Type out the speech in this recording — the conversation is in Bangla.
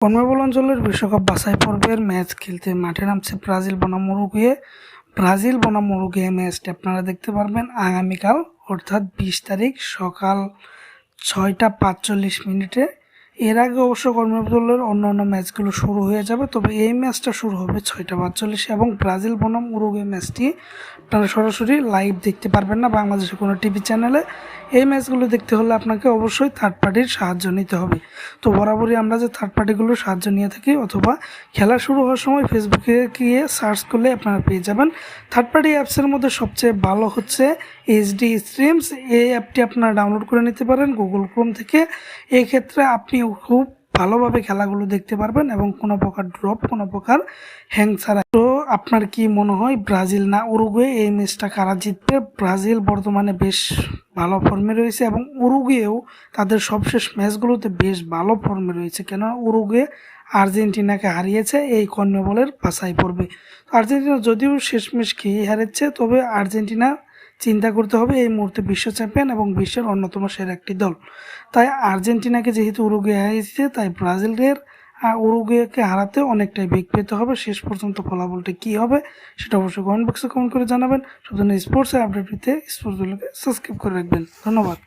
কনমেবল অঞ্চলের বিশ্বকাপ বাছাই পর্বের ম্যাচ খেলতে মাঠে নামছে ব্রাজিল বনাম উরুগুয়ে ব্রাজিল বনাম উরুগুয়ে ম্যাচটি আপনারা দেখতে পারবেন আগামীকাল, অর্থাৎ বিশ তারিখ সকাল ছয়টা পাঁচচল্লিশ মিনিটে। এর আগে অবশ্য কর্মদলের অন্য অন্য ম্যাচগুলো শুরু হয়ে যাবে, তবে এই ম্যাচটা শুরু হবে ছয়টা পাঁচচল্লিশে এবং ব্রাজিল, বনাম, উরুগুয়ে ম্যাচটি আপনারা সরাসরি লাইভ দেখতে পারবেন না বাংলাদেশের কোনো টিভি চ্যানেলে। এই ম্যাচগুলো দেখতে হলে আপনাকে অবশ্যই থার্ড পার্টির সাহায্য নিতে হবে। তো বরাবরই আমরা যে থার্ড পার্টিগুলোর সাহায্য নিয়ে থাকি অথবা খেলা শুরু হওয়ার সময় ফেসবুকে গিয়ে সার্চ করলে আপনারা পেয়ে যাবেন। থার্ড পার্টি অ্যাপসের মধ্যে সবচেয়ে ভালো হচ্ছে এইচডি স্ট্রিমস এই অ্যাপটি আপনারা ডাউনলোড করে নিতে পারেন গুগল ক্রোম থেকে। এই ক্ষেত্রে আপনি খুব ভালোভাবে খেলাগুলো দেখতে পারবেন এবং কোনো প্রকার ড্রপ কোনো প্রকার হ্যাং ছাড়া। তো আপনার কি মনে হয়, ব্রাজিল না উরুগুয়ে এই ম্যাচটা কারা জিতবে? ব্রাজিল বর্তমানে বেশ ভালো ফর্মে রয়েছে এবং উরুগুয়েও তাদের সবশেষ ম্যাচগুলোতে বেশ ভালো ফর্মে রয়েছে। কেন উরুগুয়ে আর্জেন্টিনাকে হারিয়েছে, এই কর্ণবলের বাছাই পড়বে আর্জেন্টিনা যদিও শেষমেশ খেয়ে হারাচ্ছে তবে আর্জেন্টিনা চিন্তা করতে হবে এই মুহূর্তে বিশ্ব চ্যাম্পিয়ন এবং বিশ্বের অন্যতম সেরা একটি দল। তাই আর্জেন্টিনাকে যেহেতু উরুগুয়ে হারিয়েছে, তাই ব্রাজিলের উরুগুয়েকে হারাতে অনেকটাই বেগ পেতে হবে। শেষ পর্যন্ত ফলাফলটা কী হবে সেটা অবশ্যই কমেন্ট বক্সে কমেন্ট করে জানাবেন। শুধু স্পোর্টসে আপডেট পেতে স্পোর্টসগুলোকে সাবস্ক্রাইব করে রাখবেন। ধন্যবাদ।